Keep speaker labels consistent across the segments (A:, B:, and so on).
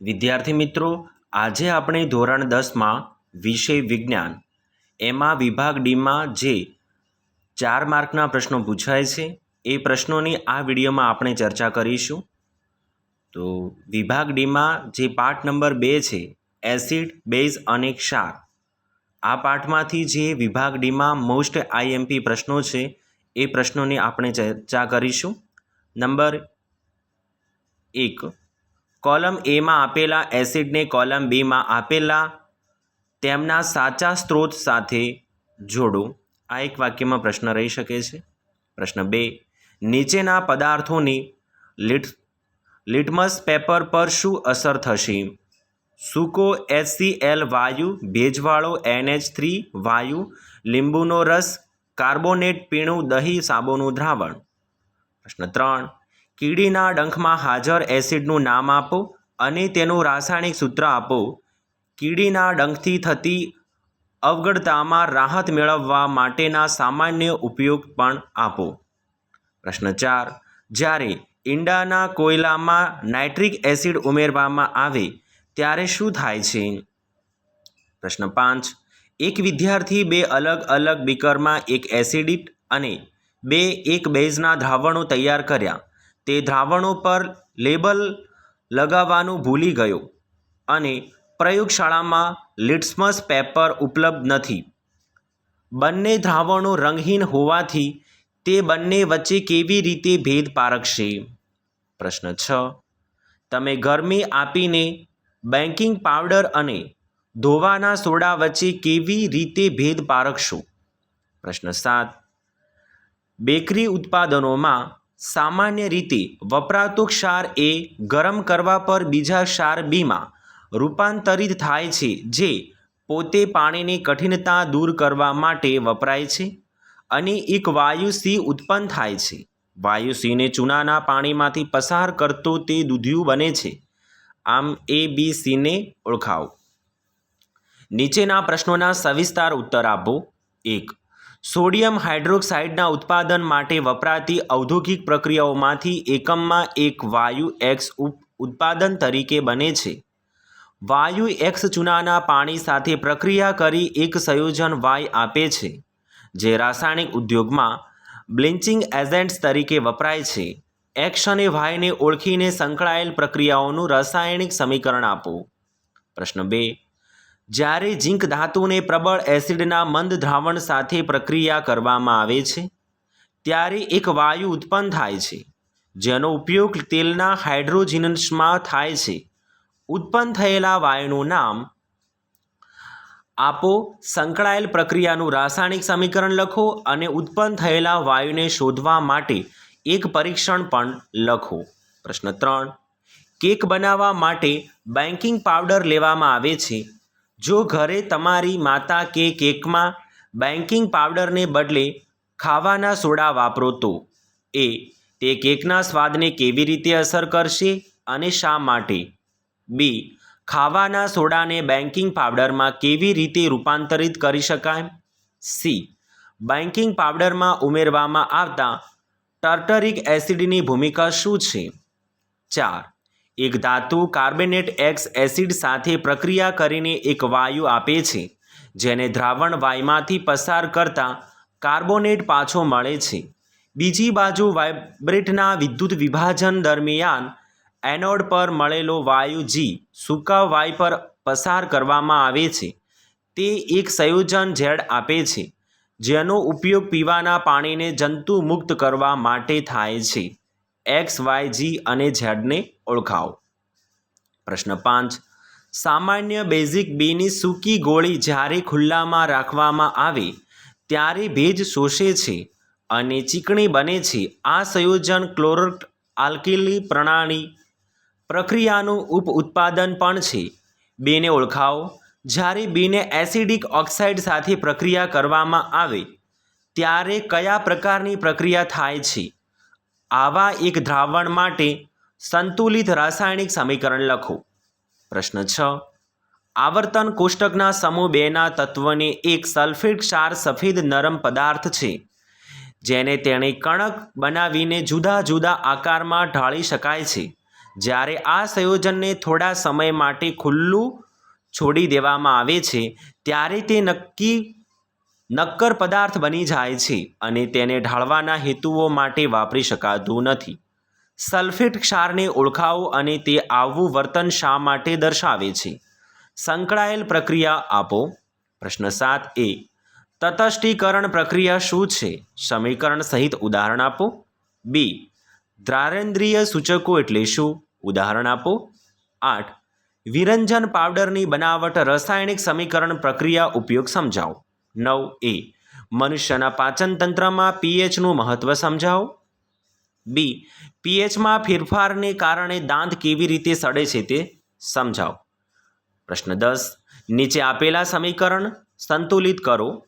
A: વિદ્યાર્થી મિત્રો, આજે આપણે ધોરણ દસમાં વિષય વિજ્ઞાન. એમાં વિભાગ ડીમાં જે ચાર માર્કના પ્રશ્નો પૂછાય છે, એ પ્રશ્નોની આ વિડીયોમાં આપણે ચર્ચા કરીશું. તો વિભાગ ડીમાં જે પાઠ નંબર બે છે, એસિડ, બેઝ અને ક્ષાર. આ પાઠમાંથી જે વિભાગ ડીમાં મોસ્ટ આઈએમપી પ્રશ્નો છે, એ પ્રશ્નોની આપણે ચર્ચા કરીશું. નંબર એક કોલમ એમાં આપેલા એસિડને કોલમ બીમાં આપેલા તેમના સાચા સ્ત્રોત સાથે જોડો. આ એક વાક્યમાં પ્રશ્ન રહી શકે છે. પ્રશ્ન બે, નીચેના પદાર્થોની લિટ, લિટમસ પેપર પર શું અસર થશે? સૂકો એસસીએલ વાયુ, ભેજવાળો એનએચ થ્રી વાયુ, લીંબુનો રસ, કાર્બોનેટ પીણું, દહીં, સાબુનું દ્રાવણ. પ્રશ્ન ત્રણ કીડીના ડંખમાં હાજર એસિડનું નામ આપો અને તેનું રાસાયણિક સૂત્ર આપો. કીડીના ડંખથી થતી અવગડતામાં રાહત મેળવવા માટેના સામાન્ય ઉપયોગ પણ આપો. પ્રશ્ન ચાર, જ્યારે ઈંડાના કોયલામાં નાઇટ્રિક એસિડ ઉમેરવામાં આવે, ત્યારે શું થાય છે? પ્રશ્ન પાંચ, એક વિદ્યાર્થી બે અલગ અલગ બીકરમાં એક એસિડિક અને બે એક બેઝના દ્રાવણો તૈયાર કર્યા. તે દ્રાવણો પર લેબલ લગાવવાનું ભૂલી ગયો અને પ્રયોગશાળામાં લિટ્મસ પેપર ઉપલબ્ધ નથી. બંને દ્રાવણો રંગહીન હોવાથી તે બંને વચ્ચે કેવી રીતે ભેદ પારખશે? પ્રશ્ન છ. તમે ગરમી આપીને બેન્કિંગ પાવડર અને ધોવાના સોડા વચ્ચે કેવી રીતે ભેદ પારખશો? પ્રશ્ન સાત. બેકરી ઉત્પાદનોમાં સામાન્ય રીતે વપરાતો ક્ષાર એ ગરમ કરવા પર બીજા ક્ષાર બીમાં રૂપાંતરિત થાય છે, જે પોતે પાણીની કઠિનતા દૂર કરવા માટે વપરાય છે અને એક વાયુ સી ઉત્પન્ન થાય છે. વાયુ સીને ચૂનાના પાણીમાંથી પસાર કરતો તે દૂધિયું બને છે. આમ એ બી સીને ઓળખાવો. નીચેના પ્રશ્નોના સવિસ્તાર ઉત્તર આપો. એક સોડિયમ હાઇડ્રોક્સાઇડના ઉત્પાદન માટે વપરાતી ઔદ્યોગિક પ્રક્રિયાઓમાંથી એકમમાં એક વાયુ એક્સ ઉત્પાદન તરીકે બને છે. વાયુ એક્સ ચૂનાના પાણી સાથે પ્રક્રિયા કરી એક સંયોજન વાય આપે છે, જે રાસાયણિક ઉદ્યોગમાં બ્લિન્ચિંગ એજન્ટ્સ તરીકે વપરાય છે. એક્સ અને વાયને ઓળખીને સંકળાયેલ પ્રક્રિયાઓનું રાસાયણિક સમીકરણ આપો. પ્રશ્ન બે જ્યારે ઝીંક ધાતુને પ્રબળ એસિડના મંદ દ્રાવણ સાથે પ્રક્રિયા કરવામાં આવે છે, ત્યારે એક વાયુ ઉત્પન્ન થાય છે, જેનો ઉપયોગ તેલના હાઇડ્રોજિનસમાં થાય છે. ઉત્પન્ન થયેલા વાયુનું નામ આપો સંકળાયેલ પ્રક્રિયાનું રાસાયણિક સમીકરણ લખો અને ઉત્પન્ન થયેલા વાયુને શોધવા માટે એક પરીક્ષણ પણ લખો. પ્રશ્ન ત્રણ. કેક બનાવવા માટે બેન્કિંગ પાવડર લેવામાં આવે છે. જો ઘરે તમારી માતા કે કેકમાં બેન્કિંગ પાવડરને બદલે ખાવાના સોડા વાપરો તો? એ, તે કેકના સ્વાદને કેવી રીતે અસર કરશે અને શા માટે? બી, ખાવાના સોડાને બેન્કિંગ પાવડરમાં કેવી રીતે રૂપાંતરિત કરી શકાય? સી બેન્કિંગ પાવડરમાં ઉમેરવામાં આવતા ટર્ટરિક એસિડની ભૂમિકા શું છે? ચાર એક ધાતુ કાર્બેનેટ એક્સ એસિડ સાથે પ્રક્રિયા કરીને એક વાયુ આપે છે, જેને દ્રાવણ વાયુમાંથી પસાર કરતા કાર્બોનેટ પાછો મળે છે. બીજી બાજુ વાઇબ્રેટના વિદ્યુત વિભાજન દરમિયાન એનોડ પર મળેલો વાયુ જી સૂકા વાય પર પસાર કરવામાં આવે છે. તે એક સંયોજન ઝેડ આપે છે, જેનો ઉપયોગ પીવાના પાણીને જંતુમુક્ત કરવા માટે થાય છે. એક્સ, વાય, જી અને ઝેડને ઓળખાવો. પ્રશ્ન પાંચ. સામાન્ય બેઝિક બીની સૂકી ગોળી જ્યારે ખુલ્લામાં રાખવામાં આવે, ત્યારે ભેજ શોષે છે અને ચીકણી બને છે. આ સંયોજન ક્લોરટ આલ્કિલી પ્રણાલી પ્રક્રિયાનું ઉપ ઉત્પાદન પણ છે. બેને ઓળખાવો. જ્યારે બીને એસિડિક ઓક્સાઇડ સાથે પ્રક્રિયા કરવામાં આવે, ત્યારે કયા પ્રકારની પ્રક્રિયા થાય છે? આવા એક દ્રાવણ માટે સંતુલિત રાસાયણિક સમીકરણ લખો. પ્રશ્ન છ. આવર્તન કોષ્ટકના સમૂહ બેના તત્વને એક સલ્ફેટ ક્ષાર સફેદ નરમ પદાર્થ છે, જેને તેણે કણક બનાવીને જુદા જુદા આકારમાં ઢાળી શકાય છે. જ્યારે આ સંયોજનને થોડા સમય માટે ખુલ્લું છોડી દેવામાં આવે છે, ત્યારે તે નક્કી નક્કર પદાર્થ બની જાય છે અને તેને ઢાળવાના હેતુઓ માટે વાપરી શકાતું નથી. સલ્ફેટ ક્ષારને ઓળખાવો અને તે આવું વર્તન શા માટે દર્શાવે છે? સંકળાયેલ પ્રક્રિયા આપો. પ્રશ્ન સાત એ. તટસ્થીકરણ પ્રક્રિયા શું છે? સમીકરણ સહિત ઉદાહરણ આપો. બી. દ્રારેન્દ્રિય સૂચકો એટલે શું? ઉદાહરણ આપો. આઠ. વિરંજન પાવડરની બનાવટ રાસાયણિક સમીકરણ પ્રક્રિયા ઉપયોગ સમજાવો. નવ એ. મનુષ્યના પાચન તંત્રમાં પીએચનું મહત્ત્વ સમજાવો. બી. પીએચમાં ફેરફારને કારણે દાંત કેવી રીતે સડે છે તે સમજાવો. પ્રશ્ન દસ. નીચે આપેલા સમીકરણ સંતુલિત કરો.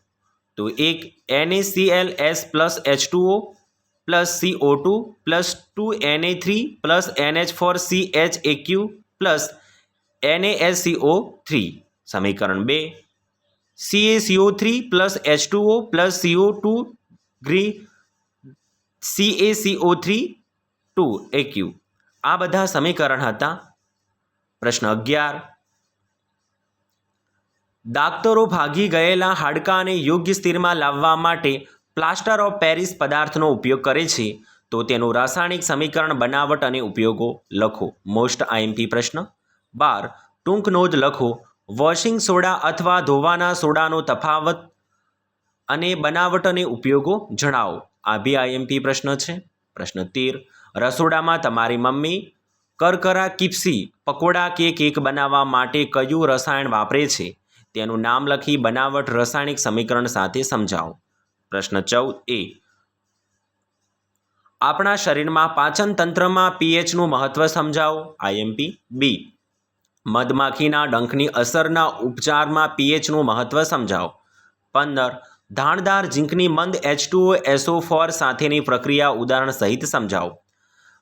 A: તો એક N A C L S plus H two O plus C O two plus two N A three plus N H four C H A Q plus N A S C O three. સમીકરણ બે. C A C O three plus H two O plus C O two ગ્રી C A C O three two A Q આ બધા સમીકરણ હતા. પ્રશ્ન અગિયાર. દાક્તરો ભાગી ગયેલા હાડકાને યોગ્ય સ્થિરમાં લાવવા માટે પ્લાસ્ટર ઓફ પેરિસ પદાર્થનો ઉપયોગ કરે છે. તો તેનું રાસાયણિક સમીકરણ બનાવટ અને ઉપયોગો લખો. મોસ્ટ આઈએમપી પ્રશ્ન. બાર, ટૂંક નોંધ લખો. વોશિંગ સોડા અથવા ધોવાના સોડાનો તફાવત અને બનાવટ અને ઉપયોગો જણાવો. આ બી આઈએમપી પ્રશ્ન છે. પ્રશ્ન તેર, રસોડામાં તમારી મમ્મી કરકરા કિપ્સી, પકોડા કે કેક બનાવવા માટે કયું રસાયણ વાપરે છે? તેનું નામ લખી બનાવટ રાસાયણિક સમીકરણ સાથે સમજાવો. પ્રશ્ન ચૌદ, એ. આપણા શરીરમાં પાચન તંત્રમાં પીએચનું મહત્વ સમજાવો. આઈએમપી બી મધમાખીના ડંખની અસરના ઉપચારમાં પીએચનું મહત્વ સમજાવો. પંદર, ધાણદાર ઝીંકની મંદ એચ ટુ એસો ફોર સાથેની પ્રક્રિયા ઉદાહરણ સહિત સમજાવો.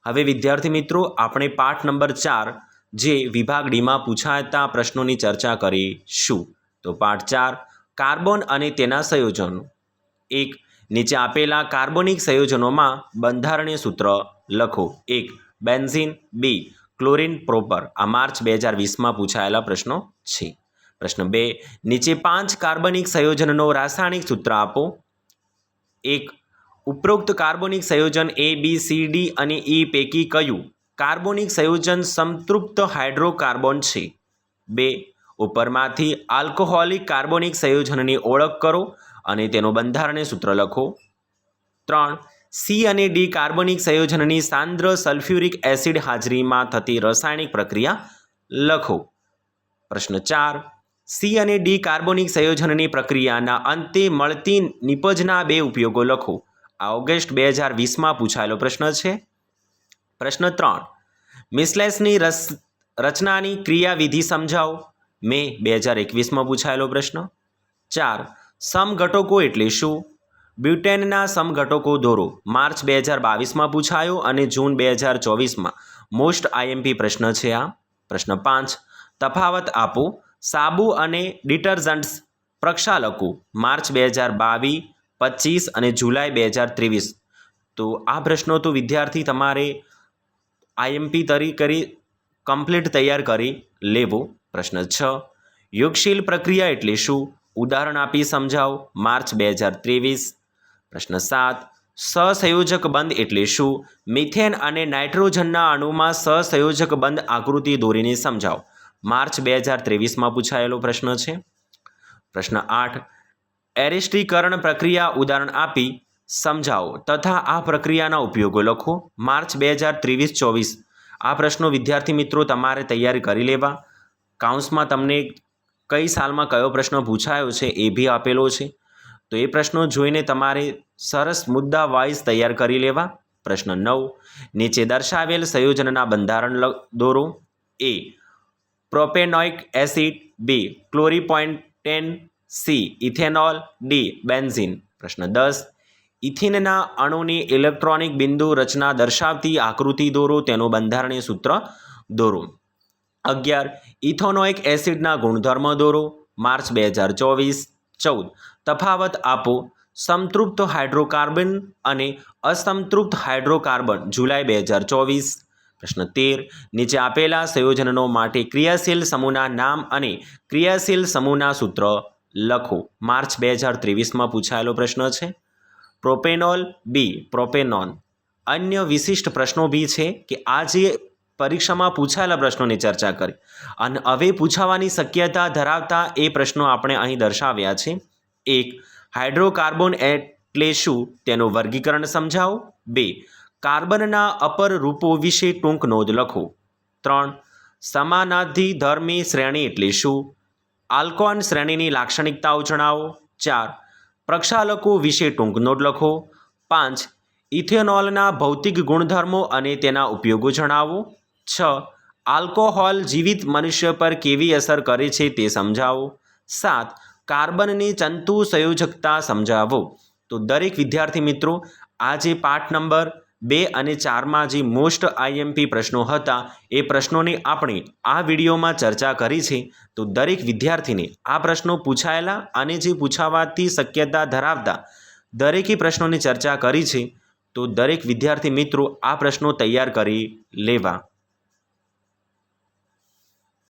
A: હવે વિદ્યાર્થી મિત્રો, આપણે પાઠ નંબર ચાર જે વિભાગ ડીમાં પૂછાતા પ્રશ્નોની ચર્ચા કરીશું. તો પાઠ ચાર, કાર્બન અને તેના સંયોજનો. એક, નીચે આપેલા કાર્બોનિક સંયોજનોમાં બંધારણીય સૂત્ર લખો. એક, બેન્ઝીન. બી ક્લોરિન પ્રોપર આ માર્ચ બે હજાર વીસમાં પૂછાયેલા પ્રશ્નો છે. પ્રશ્ન બે, નીચે પાંચ કાર્બનિક સંયોજનનો રાસાયણિક સૂત્ર આપો. એક, ઉપરોક્ત કાર્બોનિક સંયોજન એ બી સી ડી અને ઈ પૈકી કયું કાર્બોનિક સંયોજન સંતૃપ્ત હાઇડ્રોકાર્બન છે? બે, ઉપરમાંથી આલ્કોહોલિક કાર્બોનિક સંયોજનની ઓળખ કરો અને તેનું બંધારણીય સૂત્ર લખો. ત્રણ સી અને ડી કાર્બોનિક સંયોજનની સાંદ્ર સલ્ફ્યુરિક એસિડ હાજરીમાં થતી રાસાયણિક પ્રક્રિયા લખો. પ્રશ્ન ચાર. સી અને ડી કાર્બોનિક સંયોજનની પ્રક્રિયાના અંતે મળતી નિપજના બે ઉપયોગો લખો. આ ઓગસ્ટ બે હજાર વીસમાં પૂછાયેલો પ્રશ્ન છે. પ્રશ્ન ત્રણ. મિસલેસની રસ, રચનાની ક્રિયાવિધિ સમજાવો. મે બે હજાર એકવીસમાં પૂછાયેલો પ્રશ્ન. ચાર. સમઘટકો એટલે શું? બ્યુટેનના સમઘટકો દોરો. માર્ચ બે હજાર બાવીસમાં પૂછાયો અને જૂન બે હજાર ચોવીસમાં. મોસ્ટ આઈએમપી પ્રશ્ન છે આ. પ્રશ્ન પાંચ. તફાવત આપો. સાબુ અને ડિટર્જન્ટ્સ પ્રક્ષાલકો. માર્ચ બે હજાર બાવીસ પચીસ અને જુલાઈ બે હજાર ત્રેવીસ. તો આ પ્રશ્નો તો વિદ્યાર્થી તમારે આઈએમપી તરી કરી કમ્પ્લીટ તૈયાર કરી લેવો. પ્રશ્ન છ. યોગશીલ પ્રક્રિયા એટલે શું? ઉદાહરણ આપી સમજાવો. માર્ચ બે હજાર ત્રેવીસ પ્રશ્ન સાત, સહસંયોજક બંધ એટલે શું? મિથેન અને નાઇટ્રોજનના અણુમાં સહસંયોજક બંધ આકૃતિ દોરીને સમજાવો. માર્ચ બે હજાર ત્રેવીસમાં પૂછાયેલો પ્રશ્ન છે. પ્રશ્ન આઠ, એરિસ્ટીકરણ પ્રક્રિયા ઉદાહરણ આપી, સમજાવો. તથા આ પ્રક્રિયાના ઉપયોગો લખો. માર્ચ બે હજાર ત્રેવીસ ચોવીસ. આ પ્રશ્નો વિદ્યાર્થી મિત્રો તમારે તૈયારી કરી લેવા. કાઉન્સમાં તમને કઈ સાલમાં કયો પ્રશ્ન પૂછાયો છે એ બી આપેલો છે. તો એ પ્રશ્નો જોઈને તમારે સરસ મુદ્દા વાઇઝ તૈયાર કરી લેવા. પ્રશ્ન નવ, નીચે દર્શાવેલ સંયોજનના બંધારણ દોરો. A, propanoic acid, B chloropentane C, ethanol, D, benzene. પ્રશ્ન દસ, ઇથિનના અણુની ઇલેક્ટ્રોનિક બિંદુ રચના દર્શાવતી આકૃતિ દોરો, તેનું બંધારણીય સૂત્ર દોરો. અગિયાર, ઇથોનોઇક એસિડના ગુણધર્મ દોરો. માર્ચ બે હજાર ચોવીસ, ચૌદ તફાવત આપો. સંતૃપ્ત હાઇડ્રોકાર્બન અને અસંતૃપ્ત હાઇડ્રોકાર્બન, જુલાઈ બે હજાર ચોવીસ. પ્રશ્ન તેર. નીચે આપેલા સંયોજનો માટે ક્રિયાશીલ સમૂહના નામ અને ક્રિયાશીલ સમૂહના સૂત્ર લખો. માર્ચ બે હજાર ત્રેવીસમાં પૂછાયેલો પ્રશ્ન છે. Propanol B propanone. અન્ય વિશિષ્ટ પ્રશ્નો બી છે કે આ જે પરીક્ષામાં પૂછાયેલા પ્રશ્નોની ચર્ચા કરી. અને હવે પૂછાવાની શક્યતા ધરાવતા એ પ્રશ્નો આપણે અહીં દર્શાવ્યા છે. એક, હાઇડ્રોકાર્બન એટલે શું? તેનું વર્ગીકરણ સમજાવો. બે, કાર્બનના અપર રૂપો વિશે ટૂંક નોંધ લખો. ત્રણ, સમાનાધિ ધર્મી શ્રેણી એટલે શું? આલ્કોન શ્રેણીની લાક્ષણિકતાઓ જણાવો. ચાર, પ્રક્ષાલકો વિશે ટૂંક નોંધ લખો. પાંચ, ઇથેનોલના ભૌતિક ગુણધર્મો અને તેના ઉપયોગો જણાવો. છ, આલ્કોહોલ જીવિત મનુષ્ય પર કેવી અસર કરે છે તે સમજાવો. સાત કાર્બનની તંતુ સંયોજકતા સમજાવો. તો દરેક વિદ્યાર્થી મિત્રો આ જે પાઠ નંબર બે અને ચારમાં જે મોસ્ટ આઈએમપી પ્રશ્નો હતા, એ પ્રશ્નોની આપણે આ વિડીયોમાં ચર્ચા કરી છે. તો દરેક વિદ્યાર્થીને આ પ્રશ્નો પૂછાયેલા અને જે પૂછાવાથી શક્યતા ધરાવતા દરેકે પ્રશ્નોની ચર્ચા કરી છે. તો દરેક વિદ્યાર્થી મિત્રો, આ પ્રશ્નો તૈયાર કરી લેવા.